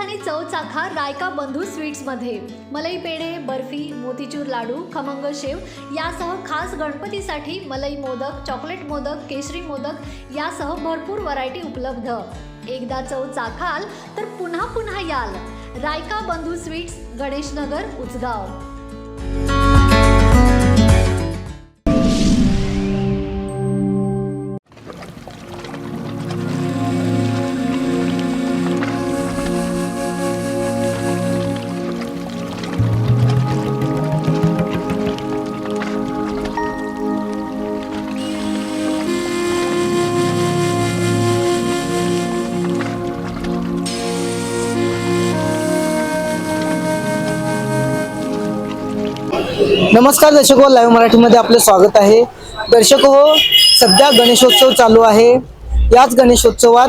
शाखा रायका बंधू स्वीट्समध्ये. मलई पेढे बर्फी मोतीचूर लाडू खमंग शेव यासह खास गणपतीसाठी मलई मोदक चॉकलेट मोदक केशरी मोदक यासह भरपूर व्हरायटी उपलब्ध. एकदा चव चाखाल तर पुन्हा पुन्हा याल. रायका बंधू स्वीट्स गणेशनगर उचगाव. नमस्कार दर्शक हो लाईव्ह मराठीमध्ये आपलं स्वागत आहे. दर्शक हो सध्या गणेशोत्सव चालू आहे. याच गणेशोत्सवात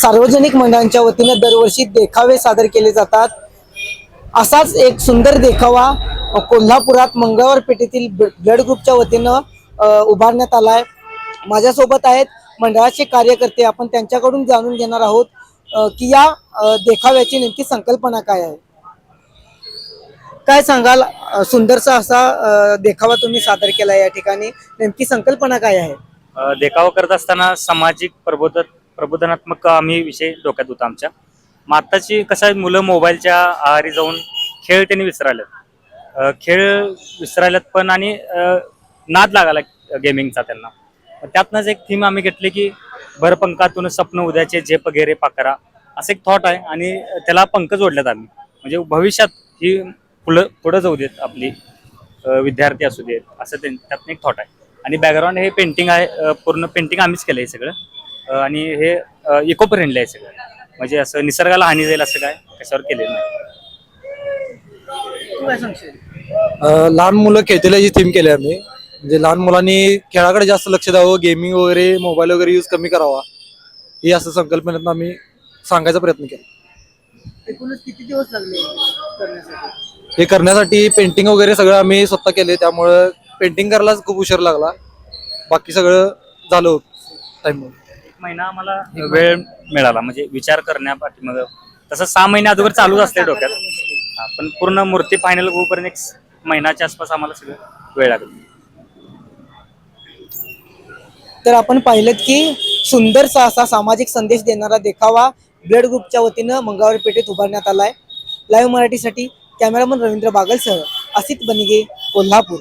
सार्वजनिक मंडळांच्या वतीने दरवर्षी देखावे सादर केले जातात. असाच एक सुंदर देखावा कोल्हापुरात मंगळवार पेठेतील ब्लड ग्रुपच्या वतीनं उभारण्यात उभारण्यात आलाय. माझ्यासोबत आहेत मंडळाचे कार्यकर्ते. आपण त्यांच्याकडून जाणून घेणार आहोत की या देखाव्याची नेमकी संकल्पना काय आहे. काय सांगाल? सुंदरसा असा देखावा तुम्ही सादर केला या ठिकाणी. नेमकी संकल्पना काय आहे? देखावा करत असताना सामाजिक प्रबोध प्रबोधनात्मक आम्ही विषय डोक्यात होता आमच्या. मग आत्ताची कसं आहे मुलं मोबाईलच्या आहारी जाऊन खेळ त्यांनी विसरायलेत खेळ विसरायलात पण आणि नाद लागला गेमिंगचा त्यांना. त्यातनंच एक थीम आम्ही घेतली की भरपंकातून स्वप्न उद्याचे झेप गेरे पाकरा. असं एक थॉट आहे आणि त्याला पंख जोडल्यात आम्ही. म्हणजे भविष्यात ही पुढं पुढं जाऊ देत आपली विद्यार्थी असू देत असं त्यां- त्यातनं एक थॉट आहे. आणि बॅकग्राऊंड हे पेंटिंग आहे पूर्ण पेंटिंग आम्हीच केलं आहे सगळं. आणि हे इको फ्रेंडली आहे सगळं. म्हणजे असं निसर्गाला हानी जाईल असं काय कशावर केलेलं नाही. लहान मुलं खेळतील याची थीम केली आम्ही. म्हणजे लहान मुलांनी खेळाकडे जास्त लक्ष द्यावं गेमिंग वगैरे मोबाईल वगैरे यूज कमी करावा. ही असं संकल्पनेतून आम्ही सांगायचा प्रयत्न केला. एकूणच किती दिवस लागले करण्यासाठी? हे करण्यासाठी पेंटिंग वगैरे सगळं आम्ही स्वतः केले त्यामुळं पेंटिंग करायलाच खूप उशीर लागला. बाकी सगळं झालं होतं टाइम एक महिना. आम्हाला वेळ मिळाला म्हणजे विचार करण्यापाठी मग तसं सहा महिने अगोदर चालूच असते डोक्यात. पण पूर्ण मूर्ती फायनल होऊपर्यंत एक स- महिन्याच्या आसपास आम्हाला सगळं वेळ लागला. तर आपण पाहिलं की सुंदरसा असा सामाजिक संदेश देणारा देखावा ब्लड ग्रुपच्या वतीनं मंगळवार पेठेत उभारण्यात आलाय. लाईव्ह मराठीसाठी कॅमेरामन रवींद्र बागलसह असित बनिगे कोल्हापूर.